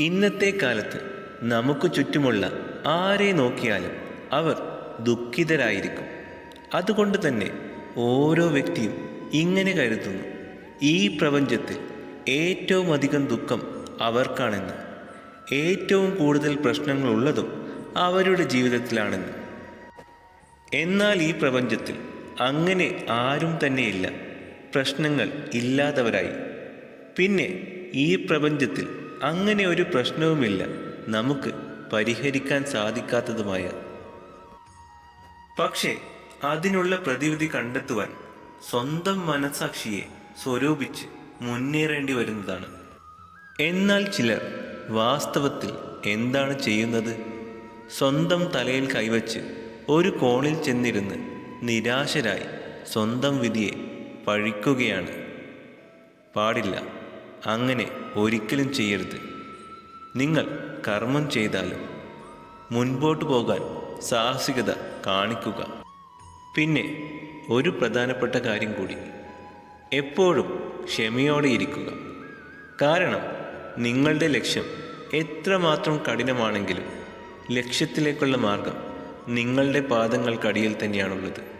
ഇന്നത്തെ കാലത്ത് നമുക്ക് ചുറ്റുമുള്ള ആരെ നോക്കിയാലും അവർ ദുഃഖിതരായിരിക്കും. അതുകൊണ്ട് തന്നെ ഓരോ വ്യക്തിയും ഇങ്ങനെ കരുതുന്നു. ഈ പ്രപഞ്ചത്തിൽ ഏറ്റവും അധികം ദുഃഖം അവർക്കാണെന്ന്. ഏറ്റവും കൂടുതൽ പ്രശ്നങ്ങളുള്ളതും അവരുടെ ജീവിതത്തിലാണെന്ന്. എന്നാൽ ഈ പ്രപഞ്ചത്തിൽ അങ്ങനെ ആരും തന്നെയില്ല. പ്രശ്നങ്ങൾ ഇല്ലാത്തവരായി. പിന്നെ ഈ പ്രപഞ്ചത്തിൽ അങ്ങനെ ഒരു പ്രശ്നവുമില്ല. നമുക്ക് പരിഹരിക്കാൻ സാധിക്കാത്തതുമായ. പക്ഷേ അതിനുള്ള പ്രതിവിധി കണ്ടെത്തുവാൻ സ്വന്തം മനസാക്ഷിയെ സ്വരൂപിച്ച് മുന്നേറേണ്ടി വരുന്നതാണ്. എന്നാൽ ചിലർ വാസ്തവത്തിൽ എന്താണ് ചെയ്യുന്നത്? സ്വന്തം തലയിൽ കൈവച്ച് ഒരു കോണിൽ ചെന്നിരുന്ന് നിരാശരായി സ്വന്തം വിധിയെ പഴിക്കുകയാണ്. പാടില്ല. അങ്ങനെ ഒരിക്കലും ചെയ്യരുത്. നിങ്ങൾ കർമ്മം ചെയ്താലും മുൻപോട്ട് പോകാൻ സാഹസികത കാണിക്കുക. പിന്നെ ഒരു പ്രധാനപ്പെട്ട കാര്യം കൂടി. എപ്പോഴും ക്ഷമയോടെ ഇരിക്കുക. കാരണം നിങ്ങളുടെ ലക്ഷ്യം എത്രമാത്രം കഠിനമാണെങ്കിലും ലക്ഷ്യത്തിലേക്കുള്ള മാർഗം നിങ്ങളുടെ പാദങ്ങൾക്കടിയിൽ തന്നെയാണുള്ളത്.